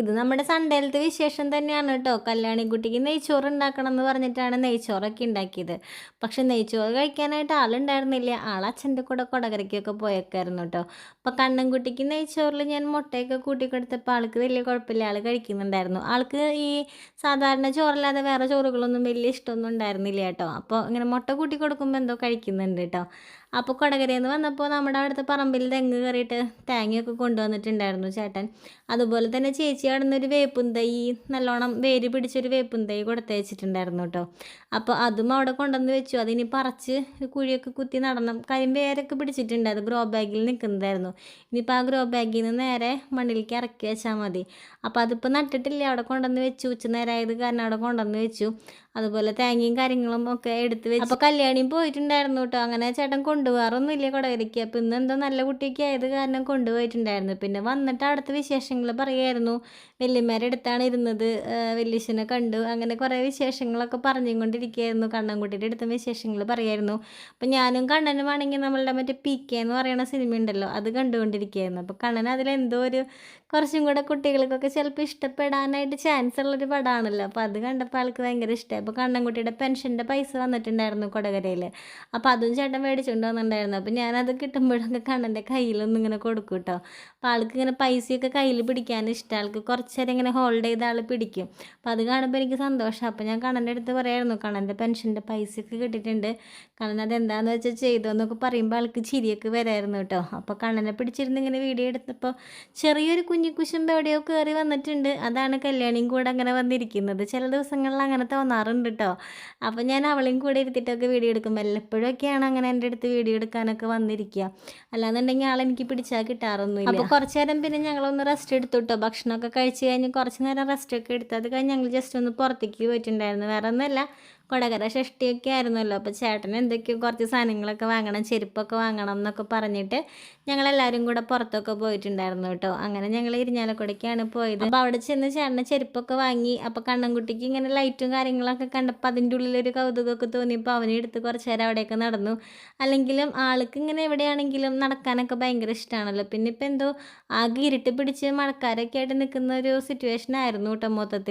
ഇത് നമ്മുടെ സൺഡേയിലത്തെ വിശേഷം തന്നെയാണ് കേട്ടോ കല്യാണിക്കുട്ടിക്ക് നെയ്ച്ചോറ് ഉണ്ടാക്കണം എന്ന് പറഞ്ഞിട്ടാണ് നെയ്ച്ചോറൊക്കെ ഉണ്ടാക്കിയത്. പക്ഷെ നെയ്ച്ചോറ് കഴിക്കാനായിട്ട് ആളുണ്ടായിരുന്നില്ല. ആൾ അച്ഛന്റെ കൂടെ കൊടകരയ്ക്കൊക്കെ പോയേക്കായിരുന്നു കേട്ടോ അപ്പോൾ കണ്ണൻകുട്ടിക്ക് നെയ്ച്ചോറിൽ ഞാൻ മുട്ടയൊക്കെ കൂട്ടി കൊടുത്തപ്പോൾ ആൾക്ക് വലിയ കുഴപ്പമില്ല. ആൾ കഴിക്കുന്നുണ്ടായിരുന്നു. ആൾക്ക് ഈ സാധാരണ ചോറല്ലാതെ വേറെ ചോറുകളൊന്നും വലിയ ഇഷ്ടമൊന്നും ഉണ്ടായിരുന്നില്ല കേട്ടോ അപ്പോൾ ഇങ്ങനെ മുട്ട കൂട്ടി കൊടുക്കുമ്പോൾ എന്തോ കഴിക്കുന്നുണ്ട് കേട്ടോ അപ്പോൾ കൊടകരയിൽ നിന്ന് വന്നപ്പോൾ നമ്മുടെ അവിടുത്തെ പറമ്പിൽ തെങ്ങ് കയറിയിട്ട് തേങ്ങയൊക്കെ കൊണ്ടുവന്നിട്ടുണ്ടായിരുന്നു ചേട്ടൻ. അതുപോലെ തന്നെ ചേച്ചി അവിടെ നിന്ന് ഒരു വേപ്പും തൈ നല്ലോണം വേര് പിടിച്ചൊരു വേപ്പും തൈ കൊടുത്തയച്ചിട്ടുണ്ടായിരുന്നു കേട്ടോ അപ്പോൾ അതും അവിടെ കൊണ്ടുവന്ന് വെച്ചു. അതിനി പറിച്ച് കുഴിയൊക്കെ കുത്തി നടണം കാര്യം വേരൊക്കെ പിടിച്ചിട്ടുണ്ട്. അത് ഗ്രോ ബാഗിൽ നിൽക്കുന്നതായിരുന്നു. ഇനിയിപ്പോൾ ആ ഗ്രോ ബാഗിൽ നിന്ന് നേരെ മണ്ണിലേക്ക് ഇറക്കി വെച്ചാൽ മതി. അപ്പോൾ അതിപ്പോൾ നട്ടിട്ടില്ല. അവിടെ കൊണ്ടുവന്ന് വെച്ചു. ഉച്ച നേരമായത് കാരണം അവിടെ കൊണ്ടുവന്ന് വെച്ചു. അതുപോലെ തേങ്ങയും കാര്യങ്ങളും ഒക്കെ എടുത്ത് വെച്ചു അപ്പോൾ കല്യാണിയും പോയിട്ടുണ്ടായിരുന്നു കേട്ടോ അങ്ങനെ ചേട്ടൻ ഇല്ല കൊടകരയ്ക്ക് അപ്പോൾ ഇന്ന് എന്തോ നല്ല കുട്ടിയൊക്കെ ആയത് കാരണം കൊണ്ടുപോയിട്ടുണ്ടായിരുന്നു പിന്നെ വന്നിട്ട് അവിടുത്തെ വിശേഷങ്ങൾ പറയുമായിരുന്നു വല്യമ്മേരെ അടുത്താണ് ഇരുന്നത്. വല്യച്ഛനെ കണ്ടു. അങ്ങനെ കുറേ വിശേഷങ്ങളൊക്കെ പറഞ്ഞും കൊണ്ടിരിക്കുകയായിരുന്നു കണ്ണൻകുട്ടിയുടെ അടുത്ത വിശേഷങ്ങൾ പറയായിരുന്നു. അപ്പം ഞാനും കണ്ണനുമാണെങ്കിൽ നമ്മളുടെ മറ്റേ പി കെ എന്ന് പറയുന്ന സിനിമ ഉണ്ടല്ലോ അത് കണ്ടുകൊണ്ടിരിക്കുകയായിരുന്നു. അപ്പോൾ കണ്ണൻ അതിലെന്തോ ഒരു കുറച്ചും കൂടെ കുട്ടികൾക്കൊക്കെ ചിലപ്പോൾ ഇഷ്ടപ്പെടാനായിട്ട് ചാൻസ് ഉള്ളൊരു പടമാണല്ലോ അപ്പോൾ അത് കണ്ടപ്പോൾ ആൾക്ക് ഭയങ്കര ഇഷ്ടമായി അപ്പോൾ കണ്ണൻകുട്ടിയുടെ പെൻഷന്റെ പൈസ വന്നിട്ടുണ്ടായിരുന്നു കൊടകരയിൽ അപ്പോൾ അതും ചേട്ടൻ മേടിച്ചുകൊണ്ട് വന്നിട്ടുണ്ടായിരുന്നു അപ്പോൾ ഞാനത് കിട്ടുമ്പോഴൊക്കെ കണ്ണന്റെ കയ്യിലൊന്നും ഇങ്ങനെ കൊടുക്കും കേട്ടോ. അപ്പോൾ ആൾക്ക് ഇങ്ങനെ പൈസയൊക്കെ കയ്യിൽ പിടിക്കാൻ ഇഷ്ടം. ആൾക്ക് കുറച്ച് നേരം ഇങ്ങനെ ഹോൾഡ് ചെയ്ത ആൾ പിടിക്കും. അപ്പോൾ അത് കാണുമ്പോൾ എനിക്ക് സന്തോഷം. അപ്പോൾ ഞാൻ കണ്ണന്റെ അടുത്ത് പറയായിരുന്നു കണ്ണന്റെ പെൻഷന്റെ പൈസയൊക്കെ കിട്ടിയിട്ടുണ്ട്. കണ്ണൻ അത് എന്താണെന്ന് വെച്ചാൽ ചെയ്തോ എന്നൊക്കെ പറയുമ്പോൾ ആൾക്ക് ചിരിയൊക്കെ വരായിരുന്നു കേട്ടോ. അപ്പോൾ കണ്ണനെ പിടിച്ചിരുന്ന് ഇങ്ങനെ വീഡിയോ എടുത്തപ്പോൾ ചെറിയൊരു കുഞ്ഞു കുശുമ്പ് എവിടെയോ കയറി വന്നിട്ടുണ്ട്. അതാണ് കല്യാണിയും കൂടെ അങ്ങനെ വന്നിരിക്കുന്നത്. ചില ദിവസങ്ങളിൽ അങ്ങനെ തോന്നാറുണ്ട് കേട്ടോ. അപ്പോൾ ഞാൻ അവളെയും കൂടെ ഇരുത്തിയിട്ടൊക്കെ വീഡിയോ എടുക്കും വല്ലപ്പോഴൊക്കെയാണ് അങ്ങനെ എന്റെ അടുത്ത് വീഡിയോ എടുക്കാനൊക്കെ വന്നിരിക്കുക അല്ലാന്നുണ്ടെങ്കിൽ ആളെനിക്ക് പിടിച്ചാൽ കിട്ടാറൊന്നുമില്ല. അപ്പോൾ കുറച്ച് നേരം പിന്നെ ഞങ്ങളൊന്ന് റെസ്റ്റ് എടുത്തു കേട്ടോ ഭക്ഷണമൊക്കെ കഴിച്ച് കഴിഞ്ഞ് കുറച്ച് നേരം റെസ്റ്റ് ഒക്കെ എടുത്തു അത് കഴിഞ്ഞ് ഞങ്ങൾ ജസ്റ്റ് ഒന്ന് പുറത്തേക്ക് പോയിട്ടുണ്ടായിരുന്നു. വേറെ ഒന്നുമല്ല കൊടകര ഷഷ്ടിയൊക്കെ ആയിരുന്നല്ലോ. അപ്പോൾ ചേട്ടൻ എന്തൊക്കെയോ കുറച്ച് സാധനങ്ങളൊക്കെ വാങ്ങണം ചെരുപ്പൊക്കെ വാങ്ങണം എന്നൊക്കെ പറഞ്ഞിട്ട് ഞങ്ങളെല്ലാവരും കൂടെ പുറത്തൊക്കെ പോയിട്ടുണ്ടായിരുന്നു കേട്ടോ. അങ്ങനെ ഞങ്ങൾ ഇരിഞ്ഞാലക്കുടയ്ക്കാണ് പോയത്. അപ്പോൾ അവിടെ ചെന്ന് ചേട്ടന് ചെരുപ്പൊക്കെ വാങ്ങി അപ്പോൾ കണ്ണൻകുട്ടിക്ക് ഇങ്ങനെ ലൈറ്റും കാര്യങ്ങളൊക്കെ കണ്ടപ്പോൾ അതിന്റെ ഉള്ളിലൊരു കൗതുകമൊക്കെ തോന്നിയപ്പോൾ അവനെ എടുത്ത് കുറച്ച് നേരം അവിടെയൊക്കെ നടന്നു. അല്ലെങ്കിലും ആൾക്ക് ഇങ്ങനെ എവിടെയാണെങ്കിലും നടക്കാനൊക്കെ ഭയങ്കര ഇഷ്ടമാണല്ലോ പിന്നെ ഇപ്പം എന്തോ ആകെ ഇരുട്ട് പിടിച്ച് മഴക്കാരൊക്കെ ആയിട്ട് നിൽക്കുന്ന ഒരു സിറ്റുവേഷൻ ആയിരുന്നു കേട്ടോ മൊത്തത്തിൽ